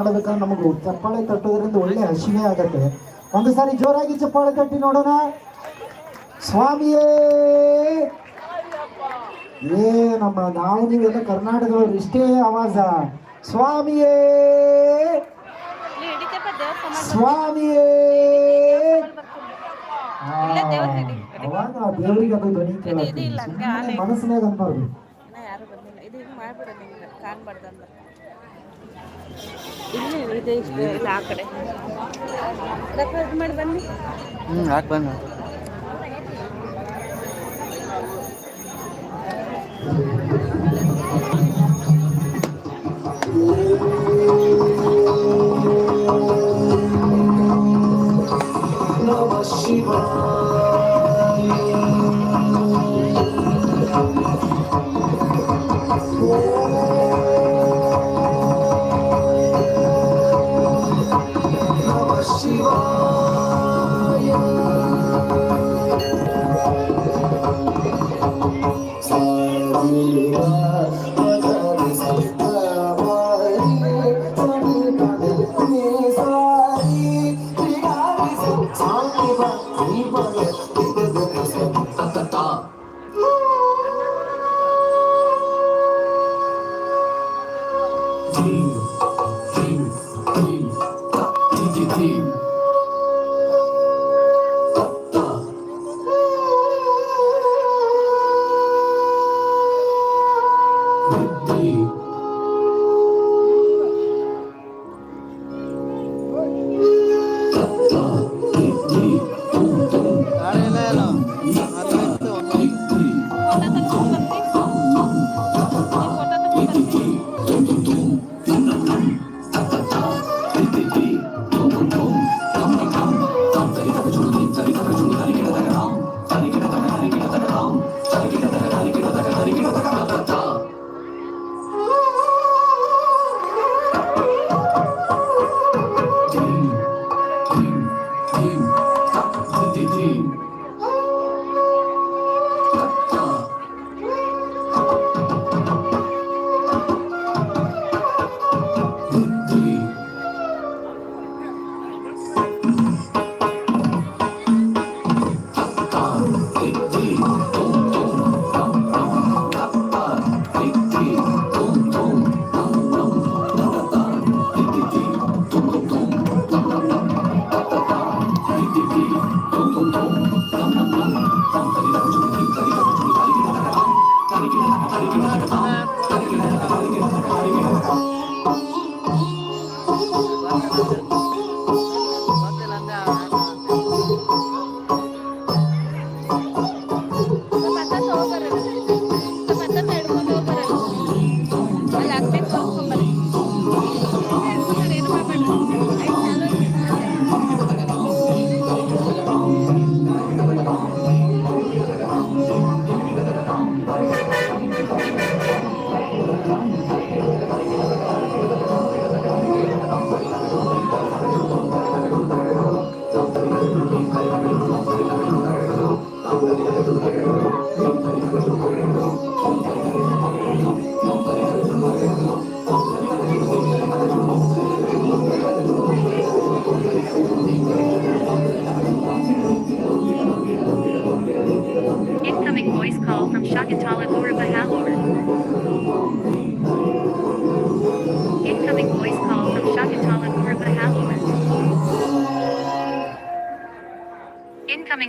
ಮಾಡಬೇಕಂದ್ರೆ ನಮಗೆ ಚಪ್ಪಾಳೆ ತಟ್ಟೋದ್ರಿಂದ ಒಳ್ಳೆ ಹಸಿವೆ ಆಗತ್ತೆ. ಒಂದು ಸಾರಿ ಜೋರಾಗಿ ಚಪ್ಪಾಳೆ ತಟ್ಟಿ ನೋಡೋಣ. ಸ್ವಾಮಿಯೇ! ಏ ನಮ್ಮ ನಾವು ನೀವೆಲ್ಲ ಕರ್ನಾಟಕದವ್ರು ಇಷ್ಟೇ ಆವಾಜ ಸ್ವಾಮಿಯೇ! ಸ್ವಾಮಿಯೇ. ಅವಾಗ ಆ ದೇವ್ರಿಗೆ ಅದು ಧ್ವನಿ ಇದು- ಹಂಗೆ ಅಂತ ಮನಸ್ಸಿನಾಗ ಅನ್ಬಾರ್ದು ಇಲ್ಲಿ ಇದೆ ಇಷ್ಟು ಇಲ್ಲ ಆ ಕಡೆ. ಇದು ಮಾಡಿ ಬನ್ನಿ. ಹ್ಞೂ ಹಾಕಿ ಬಂದು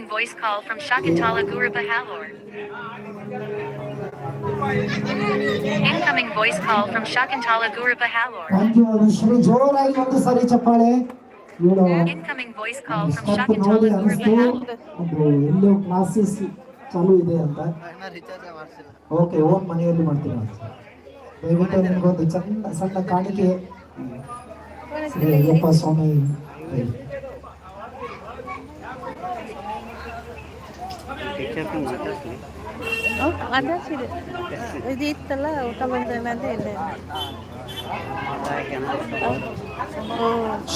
Incoming voice call from Shakuntala Guru Bahalur. Incoming voice call from Shakuntala Guru Bahalur. Thank you Anushree ಜೋರಾಗಿ ಒಂದು ಸಾರಿ ಚಪ್ಪಾಳೆ Incoming voice call from Shakuntala ನೋಡಿ Shakantala Guru ಅನಿಸ್ತು Bahalur. ಒಂದು ಎಲ್ಲೋ ಕ್ಲಾಸಸ್ ಚಾಲೂ ಇದೆ ಅಂತ ಓಕೆ ಓನ್ ಮನೆಯಲ್ಲಿ ಮಾಡ್ತೀರಾ ದಯವಿಟ್ಟು ನಿಮಗೊಂದು ಚಂದ ಸಣ್ಣ ಕಾಣಿಕೆ ಶ್ರೀ ಅಯ್ಯಪ್ಪ ಸ್ವಾಮಿ ಮಾತಾಡ್ಸಿದೆ ಇದು ಇತ್ತಲ್ಲ ಊಟ ಬಂದ ಇಲ್ಲೇ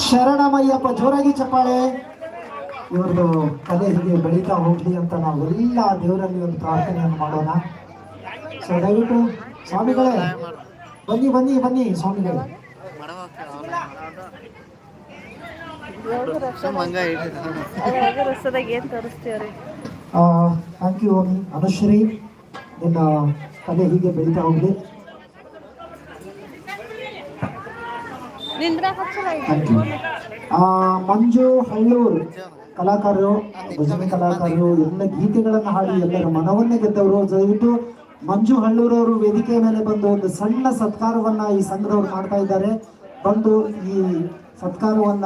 ಶರಣಮಯ್ಯಪ್ಪ ಜೋರಾಗಿ ಚಪ್ಪಾಳೆ. ಇವ್ರದ್ದು ಕಲೆ ಹೀಗೆ ಬೆಳೀತಾ ಹೋಗ್ಲಿ ಅಂತ ನಾವು ಎಲ್ಲ ದೇವರಲ್ಲಿ ಒಂದು ಪ್ರಾರ್ಥನೆಯನ್ನು ಮಾಡೋಣ. ಸೊ ದಯವಿಟ್ಟು ಸ್ವಾಮಿಗಳೇ ಬನ್ನಿ ಬನ್ನಿ ಬನ್ನಿ ಸ್ವಾಮಿಗಳೇ. ರಸದಾಗ ಏನ್ ತೋರಿಸ್ತೀವ್ರಿ? ಥ್ಯಾಂಕ್ ಯು ಅನುಶ್ರೀ ನಿನ್ನ ಕಲೆ ಹೀಗೆ ಬೆಳೀತಾ ಹೋಗಲಿ ಥ್ಯಾಂಕ್ ಯು ಮಂಜು ಹಳ್ಳೂರು ಕಲಾಕಾರರು ಭಜನೆ ಕಲಾಕಾರರು ಎಲ್ಲ ಗೀತೆಗಳನ್ನು ಹಾಡಿ ಎಲ್ಲರ ಮನವನ್ನೇ ಗೆದ್ದವರು. ದಯವಿಟ್ಟು ಮಂಜು ಹಳ್ಳೂರವರು ವೇದಿಕೆ ಮೇಲೆ ಬಂದು ಒಂದು ಸಣ್ಣ ಸತ್ಕಾರವನ್ನ ಈ ಸಂಘದವರು ಮಾಡ್ತಾ ಇದ್ದಾರೆ. ಬಂದು ಈ ಸತ್ಕಾರವನ್ನ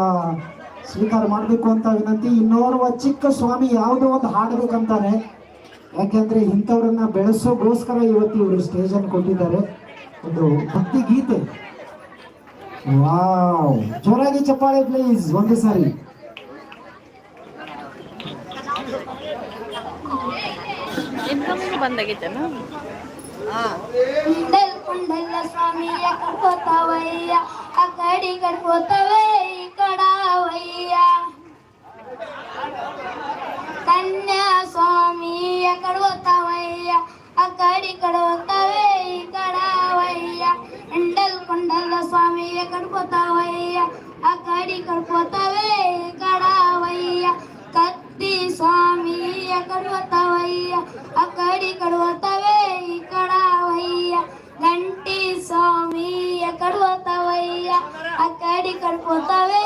ಸ್ವೀಕಾರ ಮಾಡಬೇಕು ಅಂತ ವಿನಂತಿ ಇನ್ನೋರ್ವ ಚಿಕ್ಕ ಸ್ವಾಮಿ ಯಾವುದೋ ಒಂದು ಹಾಡಬೇಕಂತಾರೆ ಯಾಕೆಂದ್ರೆ ಇಂಥವ್ರನ್ನ ಬೆಳೆಸೋಗೋಸ್ಕರ ಇವತ್ತು ಇವರು ಸ್ಟೇಜ್ ಅನ್ನು ಕೊಟ್ಟಿದ್ದಾರೆ ಒಂದು ಭಕ್ತಿ ಗೀತೆ ವಾವ್ ಜೋರಾಗಿ ಚಪ್ಪಾಳೆ ಪ್ಲೀಸ್ ಒಂದು ಸಾರಿ ಇನ್ಕಮಿಂಗ್ ಬಂದಾಗೈತೇನ కుండల్ కుండల స్వామి ఎక్కడ పోతావయ్యా అక్కడి పోతావే ఇక్కడ వయ్యా కన్యా స్వామి ఎక్కడ పోతావయ్యా అక్కడిక్కడ పోతావే ఇక్కడ వయ్యా ఎండల్ కొండల స్వామి ఎక్కడ పోతావయ్యా? అక్కడిక్కడ పోతావే ఇక్కడ వయ్యా కత్తి స్వామి ఎక్కడ పోతావయ్యా? అక్కడిక్కడ పోతావే ఇక్కడ వయ్యా గంటి స్వామి ఎక్కడ పోతావయ్యా? అక్కడిక్కడ పోతావే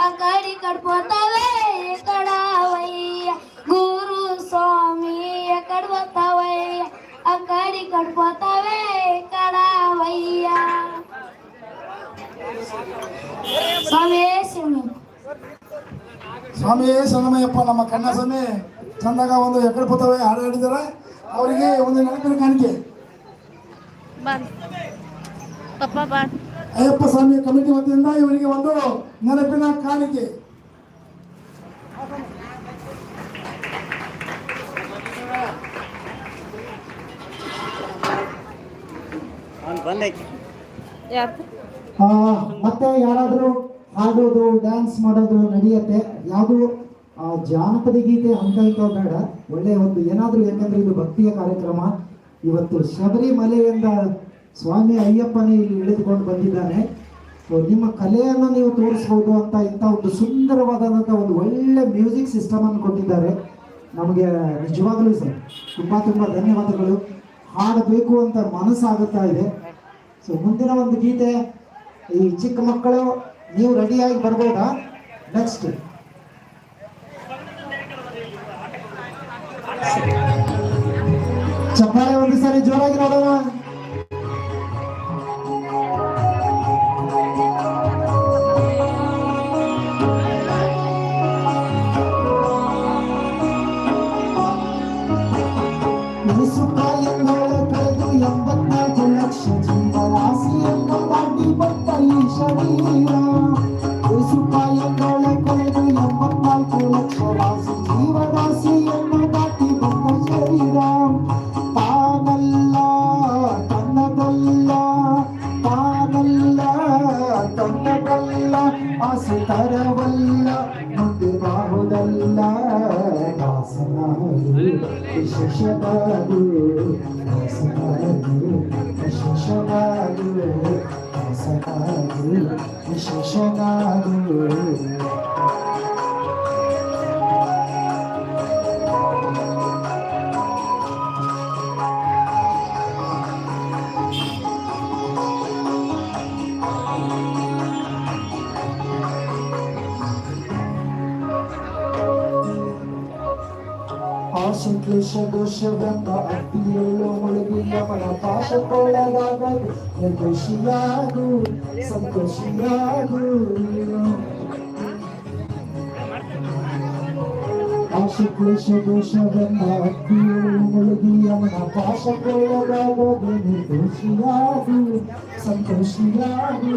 పోతావయ్యా అక్కడి పోతావే ఇక్కడ వయ్యా గురు స్వామి ఎక్కడ పోతావయ్యా అక్కడి పోతావే ఇక్కడ వయ్యా స్వామి శివుని ಸ್ವಾಮಿ ಸಂಗಮಯ್ಯಪ್ಪ ನಮ್ಮ ಕಣ್ಣ ಸ್ವಾಮಿ ಚಂದಾಗ ಒಂದು ಎಕಡೆ ಪುತ್ತವೆ ಹಾಡು ಹೇಳಿದ್ದಾರೆ ಅವರಿಗೆ ಒಂದು ನೆನಪಿನ ಕಾಣಿಕೆ ಬಂದ್ ಪಪ್ಪ ಬಂದ್ ಅಯ್ಯಪ್ಪ ಸ್ವಾಮಿ ಕಮಿಟಿ ವತಿಯಿಂದ ಇವರಿಗೆ ಒಂದು ನೆನಪಿನ ಕಾಣಿಕೆ. ಮತ್ತೆ ಯಾರಾದರೂ ಹಾಡೋದು ಡ್ಯಾನ್ಸ್ ಮಾಡೋದು ನಡೆಯುತ್ತೆ. ಯಾವುದು ಜಾನಪದ ಗೀತೆ ಅಂತ ಇಂಥ ಬೇಡ. ಒಳ್ಳೆಯ ಒಂದು ಏನಾದರೂ ಯಾಕಂದ್ರೆ ಇದು ಭಕ್ತಿಯ ಕಾರ್ಯಕ್ರಮ. ಇವತ್ತು ಶಬರಿಮಲೆಯಿಂದ ಸ್ವಾಮಿ ಅಯ್ಯಪ್ಪನೇ ಇಲ್ಲಿ ಇಳಿದುಕೊಂಡು ಬಂದಿದ್ದಾನೆ. ಸೊ ನಿಮ್ಮ ಕಲೆಯನ್ನು ನೀವು ತೋರಿಸ್ಬೋದು ಅಂತ ಇಂಥ ಒಂದು ಸುಂದರವಾದಂಥ ಒಂದು ಒಳ್ಳೆ ಮ್ಯೂಸಿಕ್ ಸಿಸ್ಟಮನ್ನು ಕೊಟ್ಟಿದ್ದಾರೆ. ನಮಗೆ ನಿಜವಾಗಲೂ ಸರ್, ತುಂಬ ತುಂಬ ಧನ್ಯವಾದಗಳು. ಹಾಡಬೇಕು ಅಂತ ಮನಸ್ಸಾಗುತ್ತಾ ಇದೆ. ಸೊ ಮುಂದಿನ ಒಂದು ಗೀತೆ, ಈ ಚಿಕ್ಕ ಮಕ್ಕಳು, ನೀವು ರೆಡಿಯಾಗಿ ಬರ್ಬೋದಾ? ನೆಕ್ಸ್ಟ್ ಚಪ್ಪಾಳೆ ಒಂದು ಸಾರಿ ಜೋರಾಗಿ ನೋಡೋಣ. ತರವಲ್ಲ ಮುಂದೆ ಬಾಹುದಲ್ಲ ದಾಸನಾಗು ವಿಶೇಷವಾಗು সকাল শেষ গাগুল ವಿಶೇಷನಾಗು ಆಶೆ ಕ್ಲೇಶ ದೋಷವೆಂಬ ಅಗ್ನಿಯಲ್ಲೋ ಮುಳುಗಿಲ್ಲ ಮನ ಪಾಶಕ್ಕೊಳಗಾಗದು ನಿರ್ದೋಷಿಯಾಗು ಸಂತೋಷಿಯಾಗು ಆಶೆ ಕ್ಲೇಶ ದೋಷವೆಂಬ ಅಗ್ನಿಯಲ್ಲೋ ಮುಳುಗಿಯ ಮನ ಪಾಶಕ್ಕೊಳಗಾಗದು ನಿರ್ದೋಷಿಯಾಗು ಸಂತೋಷಿಯಾಗು